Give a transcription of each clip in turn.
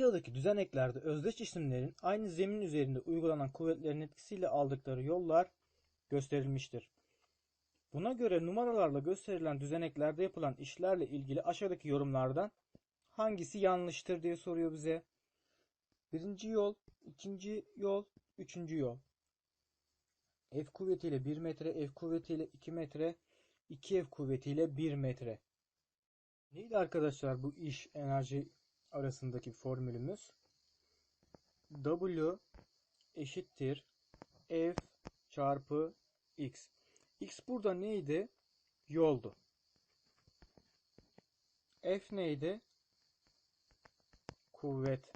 Aşağıdaki düzeneklerde özdeş isimlerin aynı zemin üzerinde uygulanan kuvvetlerin etkisiyle aldıkları yollar gösterilmiştir. Buna göre numaralarla gösterilen düzeneklerde yapılan işlerle ilgili aşağıdaki yorumlardan hangisi yanlıştır diye soruyor bize. Birinci yol, ikinci yol, üçüncü yol. F kuvvetiyle 1 metre, F kuvvetiyle 2 metre, 2 F kuvvetiyle 1 metre. Neydi arkadaşlar bu iş enerji arasındaki formülümüz? W eşittir F çarpı X. X burada neydi? Yoldu. F neydi? Kuvvet.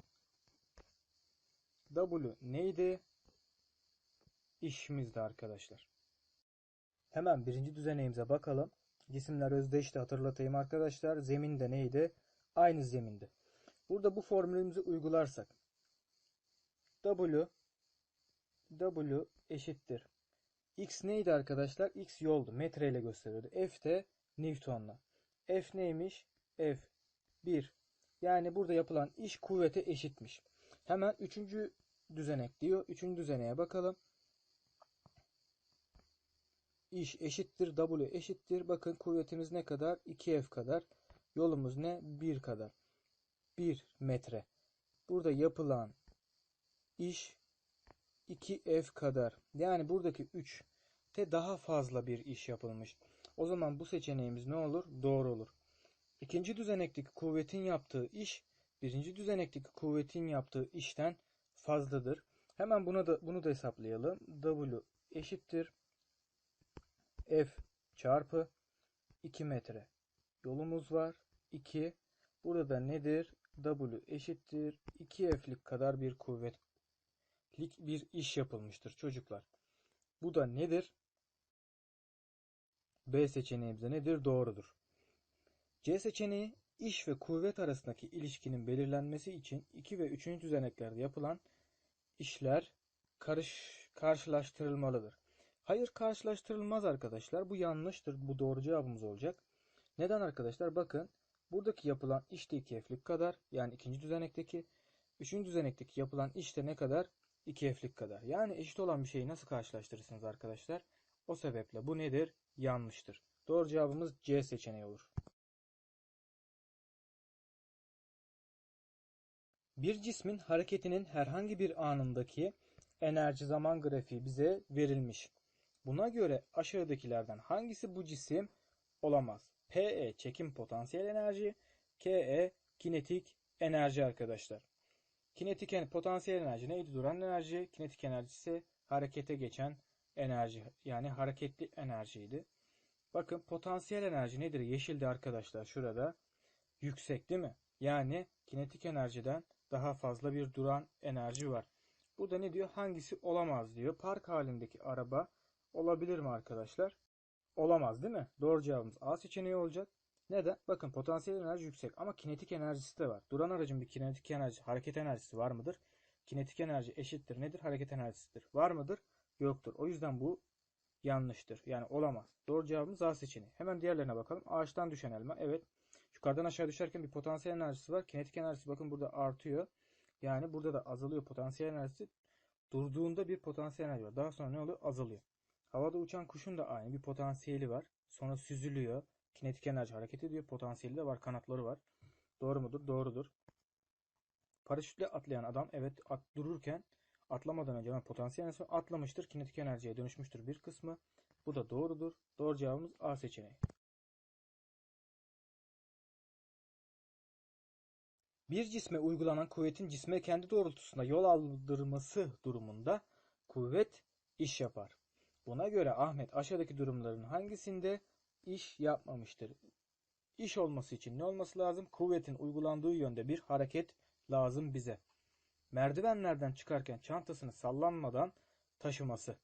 W neydi? İşimizdi arkadaşlar. Hemen birinci düzeneğimize bakalım. Cisimler özdeşti hatırlatayım arkadaşlar. Zemin de neydi? Aynı zemindi. Burada bu formülümüzü uygularsak W W eşittir. X neydi arkadaşlar? X yoldu. Metre ile gösteriyordu. F de Newton'la. F neymiş? F 1. Yani burada yapılan iş kuvvete eşitmiş. Hemen üçüncü düzenek diyor. Üçüncü düzeneğe bakalım. İş eşittir. W eşittir. Bakın kuvvetimiz ne kadar? 2F kadar. Yolumuz ne? 1 kadar. 1 metre. Burada yapılan iş 2F kadar. Yani buradaki 3 te daha fazla bir iş yapılmış. O zaman bu seçeneğimiz ne olur? Doğru olur. İkinci düzenekteki kuvvetin yaptığı iş birinci düzenekteki kuvvetin yaptığı işten fazladır. Hemen buna da bunu da hesaplayalım. W eşittir F çarpı 2 metre. Yolumuz var. 2. Burada da nedir? W eşittir 2F'lik kadar bir kuvvetlik bir iş yapılmıştır çocuklar. Bu da nedir? B seçeneğimizde nedir? Doğrudur. C seçeneği iş ve kuvvet arasındaki ilişkinin belirlenmesi için 2 ve 3. düzeneklerde yapılan işler karış, karşılaştırılmalıdır. Hayır karşılaştırılmaz arkadaşlar. Bu yanlıştır. Bu doğru cevabımız olacak. Neden arkadaşlar? Bakın buradaki yapılan iş de 2 F'lik kadar. Yani ikinci düzenekteki. Üçüncü düzenekteki yapılan iş de ne kadar? 2 F'lik kadar. Yani eşit olan bir şeyi nasıl karşılaştırırsınız arkadaşlar? O sebeple bu nedir? Yanlıştır. Doğru cevabımız C seçeneği olur. Bir cismin hareketinin herhangi bir anındaki enerji zaman grafiği bize verilmiş. Buna göre aşağıdakilerden hangisi bu cisim olamaz? PE çekim potansiyel enerji, KE kinetik enerji arkadaşlar. Kinetik yani potansiyel enerji neydi? Duran enerji. Kinetik enerji ise harekete geçen enerji. Yani hareketli enerjiydi. Bakın potansiyel enerji nedir? Yeşildi arkadaşlar şurada. Yüksek değil mi? Yani kinetik enerjiden daha fazla bir duran enerji var. Bu da ne diyor? Hangisi olamaz diyor. Park halindeki araba olabilir mi arkadaşlar? Olamaz değil mi? Doğru cevabımız A seçeneği olacak. Neden? Bakın potansiyel enerji yüksek ama kinetik enerjisi de var. Duran aracın bir kinetik enerji, hareket enerjisi var mıdır? Kinetik enerji eşittir nedir? Hareket enerjisidir. Var mıdır? Yoktur. O yüzden bu yanlıştır. Yani olamaz. Doğru cevabımız A seçeneği. Hemen diğerlerine bakalım. Ağaçtan düşen elma. Evet. Yukarıdan aşağı düşerken bir potansiyel enerjisi var. Kinetik enerjisi bakın burada artıyor. Yani burada da azalıyor potansiyel enerjisi. Durduğunda bir potansiyel enerji var. Daha sonra ne oluyor? Azalıyor. Havada uçan kuşun da aynı bir potansiyeli var. Sonra süzülüyor. Kinetik enerji hareket ediyor. Potansiyeli de var. Kanatları var. Doğru mudur? Doğrudur. Paraşütle atlayan adam evet at, dururken atlamadan önce potansiyel enerji atlamıştır. Kinetik enerjiye dönüşmüştür bir kısmı. Bu da doğrudur. Doğru cevabımız A seçeneği. Bir cisme uygulanan kuvvetin cisme kendi doğrultusunda yol aldırması durumunda kuvvet iş yapar. Buna göre Ahmet aşağıdaki durumların hangisinde iş yapmamıştır? İş olması için ne olması lazım? Kuvvetin uygulandığı yönde bir hareket lazım bize. Merdivenlerden çıkarken çantasını sallanmadan taşıması.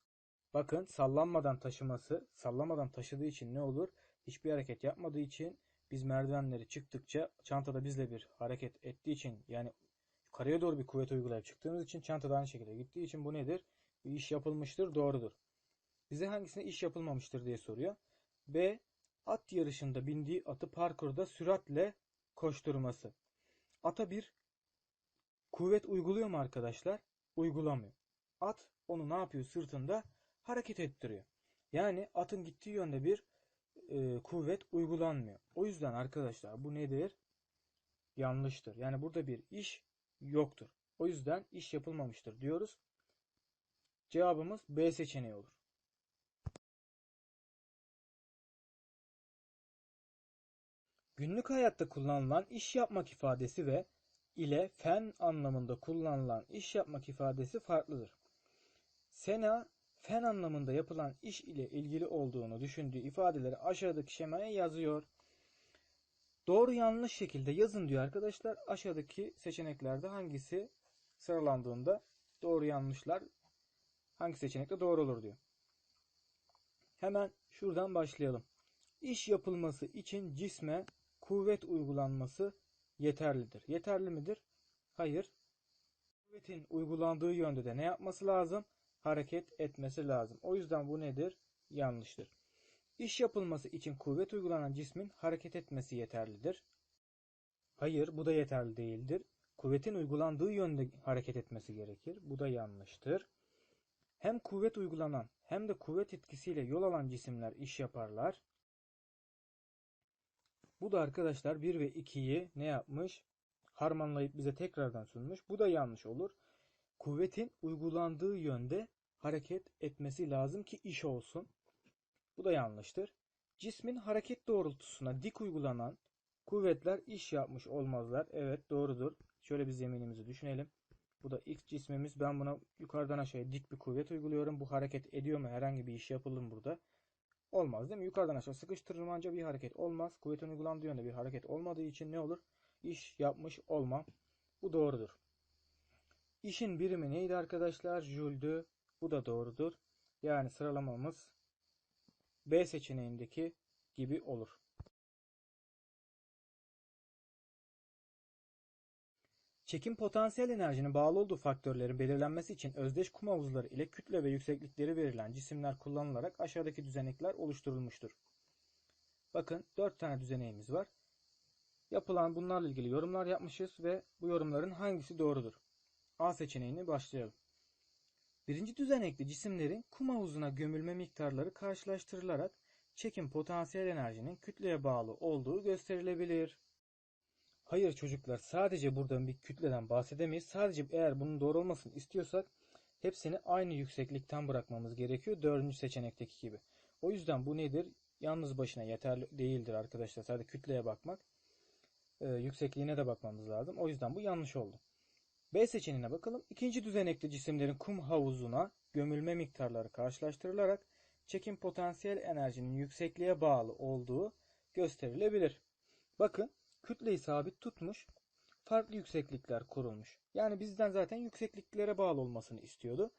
Bakın sallanmadan taşıması, sallamadan taşıdığı için ne olur? Hiçbir hareket yapmadığı için biz merdivenleri çıktıkça çantada bizle bir hareket ettiği için yani yukarıya doğru bir kuvvet uygulayıp çıktığımız için çantada aynı şekilde gittiği için bu nedir? Bir iş yapılmıştır, doğrudur. Bize hangisine iş yapılmamıştır diye soruyor. B. At yarışında bindiği atı parkurda süratle koşturması. Ata bir Kuvvet uyguluyor mu arkadaşlar? Uygulamıyor. At onu ne yapıyor sırtında? Hareket ettiriyor. Yani atın gittiği yönde bir e, kuvvet uygulanmıyor. O yüzden arkadaşlar bu nedir? Yanlıştır. Yani burada bir iş yoktur. O yüzden iş yapılmamıştır diyoruz. Cevabımız B seçeneği olur. Günlük hayatta kullanılan iş yapmak ifadesi ve ile fen anlamında kullanılan iş yapmak ifadesi farklıdır. Sena fen anlamında yapılan iş ile ilgili olduğunu düşündüğü ifadeleri aşağıdaki şemaya yazıyor. Doğru yanlış şekilde yazın diyor arkadaşlar. Aşağıdaki seçeneklerde hangisi sıralandığında doğru yanlışlar hangi seçenekte doğru olur diyor. Hemen şuradan başlayalım. İş yapılması için cisme kuvvet uygulanması yeterlidir. Yeterli midir? Hayır. Kuvvetin uygulandığı yönde de ne yapması lazım? Hareket etmesi lazım. O yüzden bu nedir? Yanlıştır. İş yapılması için kuvvet uygulanan cismin hareket etmesi yeterlidir. Hayır, bu da yeterli değildir. Kuvvetin uygulandığı yönde hareket etmesi gerekir. Bu da yanlıştır. Hem kuvvet uygulanan hem de kuvvet etkisiyle yol alan cisimler iş yaparlar. Bu da arkadaşlar 1 ve 2'yi ne yapmış? Harmanlayıp bize tekrardan sunmuş. Bu da yanlış olur. Kuvvetin uygulandığı yönde hareket etmesi lazım ki iş olsun. Bu da yanlıştır. Cismin hareket doğrultusuna dik uygulanan kuvvetler iş yapmış olmazlar. Evet doğrudur. Şöyle bir zeminimizi düşünelim. Bu da x cismimiz. Ben buna yukarıdan aşağıya dik bir kuvvet uyguluyorum. Bu hareket ediyor mu? Herhangi bir iş yapılır mı burada? Olmaz değil mi? Yukarıdan aşağı sıkıştırırım ancak bir hareket olmaz. Kuvvetin uygulandığı yönde bir hareket olmadığı için ne olur? İş yapmış olmam. Bu doğrudur. İşin birimi neydi arkadaşlar? Jüldü. Bu da doğrudur. Yani sıralamamız B seçeneğindeki gibi olur. Çekim potansiyel enerjinin bağlı olduğu faktörlerin belirlenmesi için özdeş kum havuzları ile kütle ve yükseklikleri verilen cisimler kullanılarak aşağıdaki düzenekler oluşturulmuştur. Bakın 4 tane düzeneğimiz var. Yapılan bunlarla ilgili yorumlar yapmışız ve bu yorumların hangisi doğrudur? A seçeneğini başlayalım. Birinci düzenekli cisimlerin kum havuzuna gömülme miktarları karşılaştırılarak çekim potansiyel enerjinin kütleye bağlı olduğu gösterilebilir. Hayır çocuklar sadece buradan bir kütleden bahsedemeyiz. Sadece eğer bunun doğru olmasını istiyorsak hepsini aynı yükseklikten bırakmamız gerekiyor. Dördüncü seçenekteki gibi. O yüzden bu nedir? Yalnız başına yeterli değildir arkadaşlar. Sadece kütleye bakmak. Ee, yüksekliğine de bakmamız lazım. O yüzden bu yanlış oldu. B seçeneğine bakalım. İkinci düzenekli cisimlerin kum havuzuna gömülme miktarları karşılaştırılarak çekim potansiyel enerjinin yüksekliğe bağlı olduğu gösterilebilir. Bakın kütleyi sabit tutmuş, farklı yükseklikler kurulmuş. Yani bizden zaten yüksekliklere bağlı olmasını istiyordu.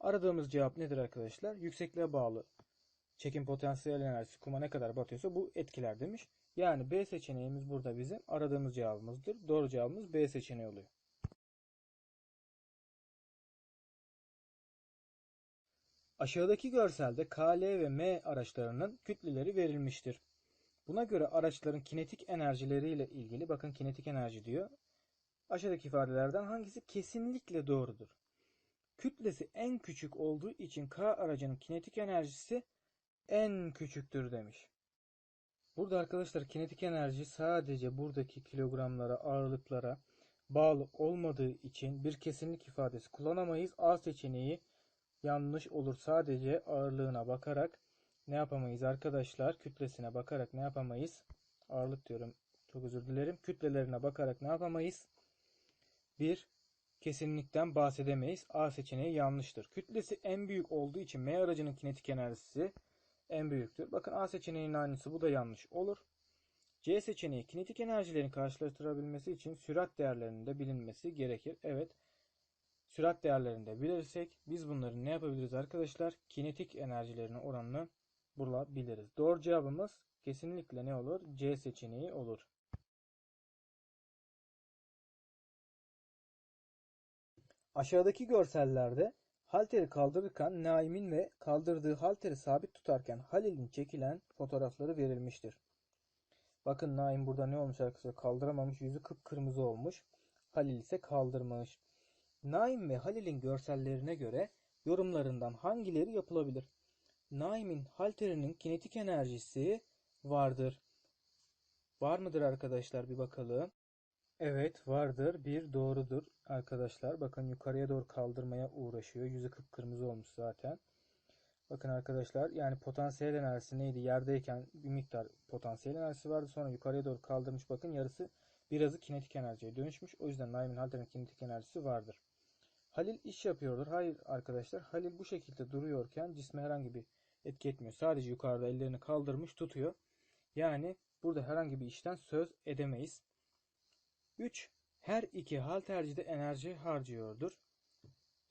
Aradığımız cevap nedir arkadaşlar? Yüksekliğe bağlı çekim potansiyel enerjisi kuma ne kadar batıyorsa bu etkiler demiş. Yani B seçeneğimiz burada bizim aradığımız cevabımızdır. Doğru cevabımız B seçeneği oluyor. Aşağıdaki görselde KL ve M araçlarının kütleleri verilmiştir. Buna göre araçların kinetik enerjileriyle ilgili bakın kinetik enerji diyor. Aşağıdaki ifadelerden hangisi kesinlikle doğrudur? Kütlesi en küçük olduğu için K aracının kinetik enerjisi en küçüktür demiş. Burada arkadaşlar kinetik enerji sadece buradaki kilogramlara, ağırlıklara bağlı olmadığı için bir kesinlik ifadesi kullanamayız. A seçeneği yanlış olur. Sadece ağırlığına bakarak ne yapamayız arkadaşlar? Kütlesine bakarak ne yapamayız? Ağırlık diyorum. Çok özür dilerim. Kütlelerine bakarak ne yapamayız? Bir kesinlikten bahsedemeyiz. A seçeneği yanlıştır. Kütlesi en büyük olduğu için M aracının kinetik enerjisi en büyüktür. Bakın A seçeneğinin aynısı bu da yanlış olur. C seçeneği kinetik enerjilerin karşılaştırabilmesi için sürat değerlerinin de bilinmesi gerekir. Evet. Sürat değerlerini de bilirsek biz bunların ne yapabiliriz arkadaşlar? Kinetik enerjilerinin oranını bulabiliriz. Doğru cevabımız kesinlikle ne olur? C seçeneği olur. Aşağıdaki görsellerde halteri kaldırırken Naim'in ve kaldırdığı halteri sabit tutarken Halil'in çekilen fotoğrafları verilmiştir. Bakın Naim burada ne olmuş arkadaşlar? Kaldıramamış. Yüzü kıpkırmızı olmuş. Halil ise kaldırmış. Naim ve Halil'in görsellerine göre yorumlarından hangileri yapılabilir? Naim'in halterinin kinetik enerjisi vardır. Var mıdır arkadaşlar bir bakalım. Evet vardır. Bir doğrudur arkadaşlar. Bakın yukarıya doğru kaldırmaya uğraşıyor. Yüzü kıpkırmızı olmuş zaten. Bakın arkadaşlar yani potansiyel enerjisi neydi? Yerdeyken bir miktar potansiyel enerjisi vardı. Sonra yukarıya doğru kaldırmış. Bakın yarısı birazı kinetik enerjiye dönüşmüş. O yüzden Naim'in halterinin kinetik enerjisi vardır. Halil iş yapıyordur. Hayır arkadaşlar. Halil bu şekilde duruyorken cisme herhangi bir etki etmiyor. Sadece yukarıda ellerini kaldırmış tutuyor. Yani burada herhangi bir işten söz edemeyiz. 3. Her iki haltercide enerji harcıyordur.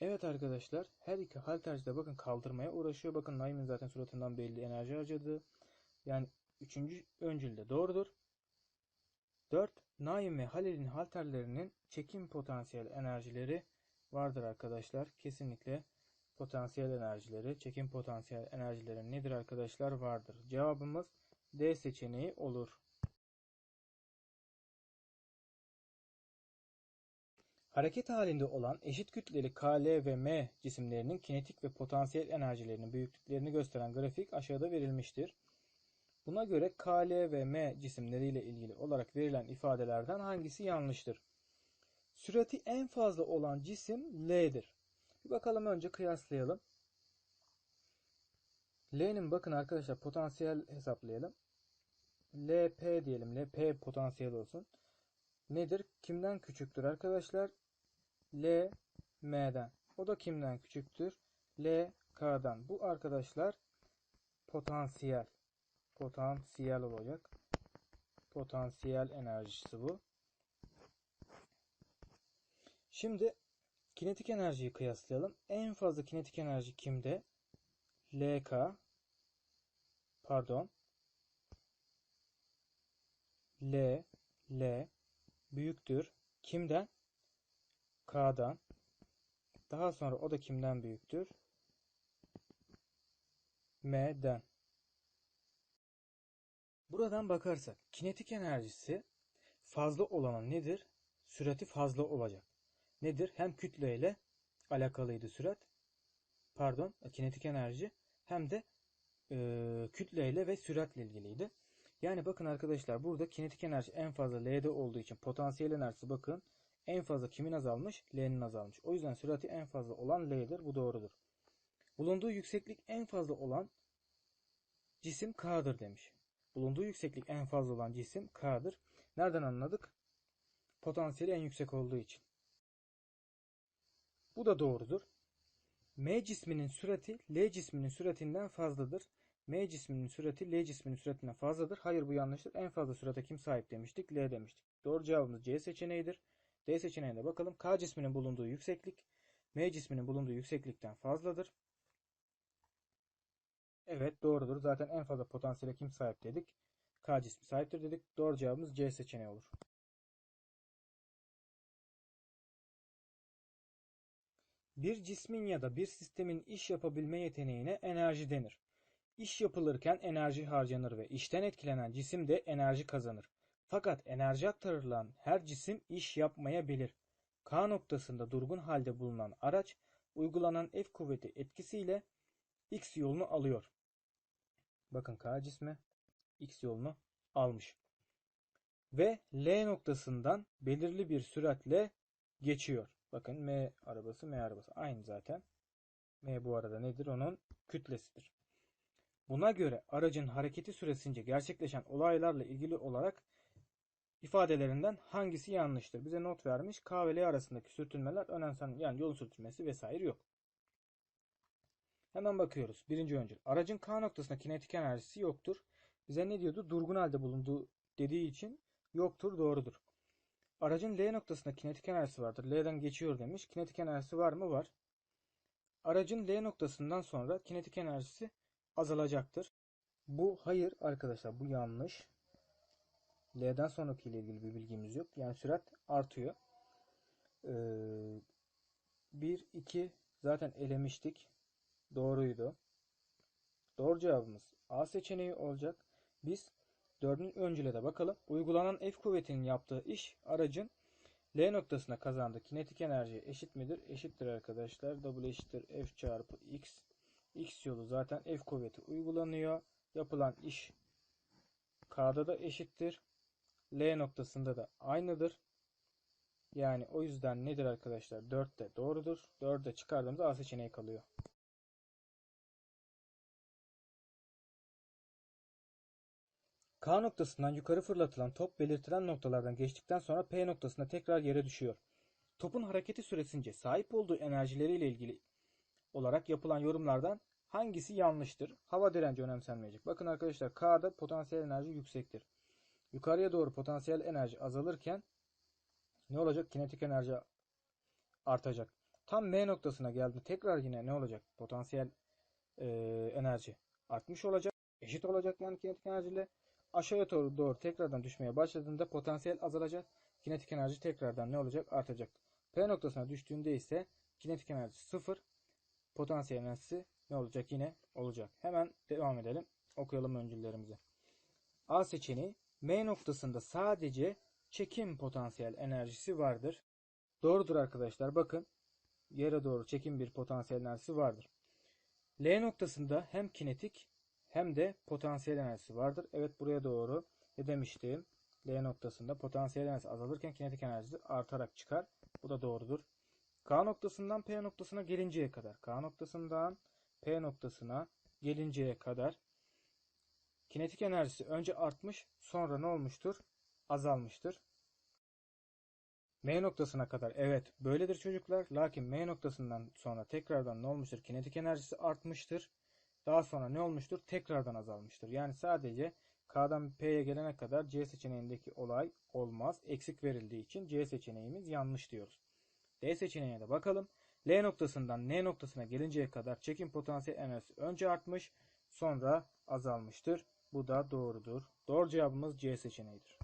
Evet arkadaşlar her iki haltercide bakın kaldırmaya uğraşıyor. Bakın Naim'in zaten suratından belli enerji harcadığı. Yani üçüncü öncülde doğrudur. 4. Naim ve Halil'in halterlerinin çekim potansiyel enerjileri vardır arkadaşlar. Kesinlikle potansiyel enerjileri, çekim potansiyel enerjileri nedir arkadaşlar? Vardır. Cevabımız D seçeneği olur. Hareket halinde olan eşit kütleli KL ve M cisimlerinin kinetik ve potansiyel enerjilerinin büyüklüklerini gösteren grafik aşağıda verilmiştir. Buna göre KL ve M cisimleriyle ilgili olarak verilen ifadelerden hangisi yanlıştır? Sürati en fazla olan cisim L'dir. Bir bakalım önce kıyaslayalım. L'nin bakın arkadaşlar potansiyel hesaplayalım. LP diyelim. LP potansiyel olsun. Nedir? Kimden küçüktür arkadaşlar? L M'den. O da kimden küçüktür? L. Bu arkadaşlar potansiyel. Potansiyel olacak. Potansiyel enerjisi bu. Şimdi kinetik enerjiyi kıyaslayalım. En fazla kinetik enerji kimde? LK pardon L L büyüktür. Kimden? K'dan. Daha sonra o da kimden büyüktür? M'den. Buradan bakarsak kinetik enerjisi fazla olanın nedir? Sürati fazla olacak. Nedir? Hem kütleyle alakalıydı sürat. Pardon, kinetik enerji hem de e, kütleyle ve süratle ilgiliydi. Yani bakın arkadaşlar burada kinetik enerji en fazla L'de olduğu için potansiyel enerjisi bakın en fazla kimin azalmış? L'nin azalmış. O yüzden sürati en fazla olan L'dir. Bu doğrudur. Bulunduğu yükseklik en fazla olan cisim K'dır demiş. Bulunduğu yükseklik en fazla olan cisim K'dır. Nereden anladık? Potansiyeli en yüksek olduğu için. Bu da doğrudur. M cisminin sürati L cisminin süratinden fazladır. M cisminin sürati L cisminin süratinden fazladır. Hayır bu yanlıştır. En fazla sürate kim sahip demiştik? L demiştik. Doğru cevabımız C seçeneğidir. D seçeneğine bakalım. K cisminin bulunduğu yükseklik M cisminin bulunduğu yükseklikten fazladır. Evet doğrudur. Zaten en fazla potansiyele kim sahip dedik? K cismi sahiptir dedik. Doğru cevabımız C seçeneği olur. Bir cismin ya da bir sistemin iş yapabilme yeteneğine enerji denir. İş yapılırken enerji harcanır ve işten etkilenen cisim de enerji kazanır. Fakat enerji aktarılan her cisim iş yapmayabilir. K noktasında durgun halde bulunan araç uygulanan F kuvveti etkisiyle X yolunu alıyor. Bakın K cismi X yolunu almış. Ve L noktasından belirli bir süratle geçiyor. Bakın M arabası M arabası aynı zaten. M bu arada nedir? Onun kütlesidir. Buna göre aracın hareketi süresince gerçekleşen olaylarla ilgili olarak ifadelerinden hangisi yanlıştır? Bize not vermiş. K ve L arasındaki sürtünmeler önemsen yani yolun sürtünmesi vesaire yok. Hemen bakıyoruz. Birinci öncül. Aracın K noktasında kinetik enerjisi yoktur. Bize ne diyordu? Durgun halde bulunduğu dediği için yoktur, doğrudur. Aracın L noktasında kinetik enerjisi vardır. L'den geçiyor demiş. Kinetik enerjisi var mı? Var. Aracın L noktasından sonra kinetik enerjisi azalacaktır. Bu hayır arkadaşlar bu yanlış. L'den sonraki ile ilgili bir bilgimiz yok. Yani sürat artıyor. Ee, 1, 2 zaten elemiştik. Doğruydu. Doğru cevabımız A seçeneği olacak. Biz dördüncü öncüle de bakalım. Uygulanan F kuvvetinin yaptığı iş aracın L noktasına kazandığı kinetik enerji eşit midir? Eşittir arkadaşlar. W eşittir F çarpı X. X yolu zaten F kuvveti uygulanıyor. Yapılan iş K'da da eşittir. L noktasında da aynıdır. Yani o yüzden nedir arkadaşlar? 4 de doğrudur. 4'e çıkardığımızda A seçeneği kalıyor. K noktasından yukarı fırlatılan top belirtilen noktalardan geçtikten sonra P noktasında tekrar yere düşüyor. Topun hareketi süresince sahip olduğu enerjileriyle ilgili olarak yapılan yorumlardan hangisi yanlıştır? Hava direnci önemsenmeyecek. Bakın arkadaşlar K'da potansiyel enerji yüksektir. Yukarıya doğru potansiyel enerji azalırken ne olacak? Kinetik enerji artacak. Tam M noktasına geldi. Tekrar yine ne olacak? Potansiyel e, enerji artmış olacak. Eşit olacak yani kinetik enerjiyle. Aşağıya doğru, doğru tekrardan düşmeye başladığında potansiyel azalacak. Kinetik enerji tekrardan ne olacak? Artacak. P noktasına düştüğünde ise kinetik enerji sıfır. Potansiyel enerjisi ne olacak? Yine olacak. Hemen devam edelim. Okuyalım öncüllerimizi. A seçeneği M noktasında sadece çekim potansiyel enerjisi vardır. Doğrudur arkadaşlar. Bakın yere doğru çekim bir potansiyel enerjisi vardır. L noktasında hem kinetik hem de potansiyel enerjisi vardır. Evet buraya doğru ne demiştim? L noktasında potansiyel enerjisi azalırken kinetik enerjisi artarak çıkar. Bu da doğrudur. K noktasından P noktasına gelinceye kadar. K noktasından P noktasına gelinceye kadar kinetik enerjisi önce artmış sonra ne olmuştur? Azalmıştır. M noktasına kadar evet böyledir çocuklar. Lakin M noktasından sonra tekrardan ne olmuştur? Kinetik enerjisi artmıştır. Daha sonra ne olmuştur? Tekrardan azalmıştır. Yani sadece K'dan P'ye gelene kadar C seçeneğindeki olay olmaz. Eksik verildiği için C seçeneğimiz yanlış diyoruz. D seçeneğine de bakalım. L noktasından N noktasına gelinceye kadar çekim potansiyel enerjisi önce artmış sonra azalmıştır. Bu da doğrudur. Doğru cevabımız C seçeneğidir.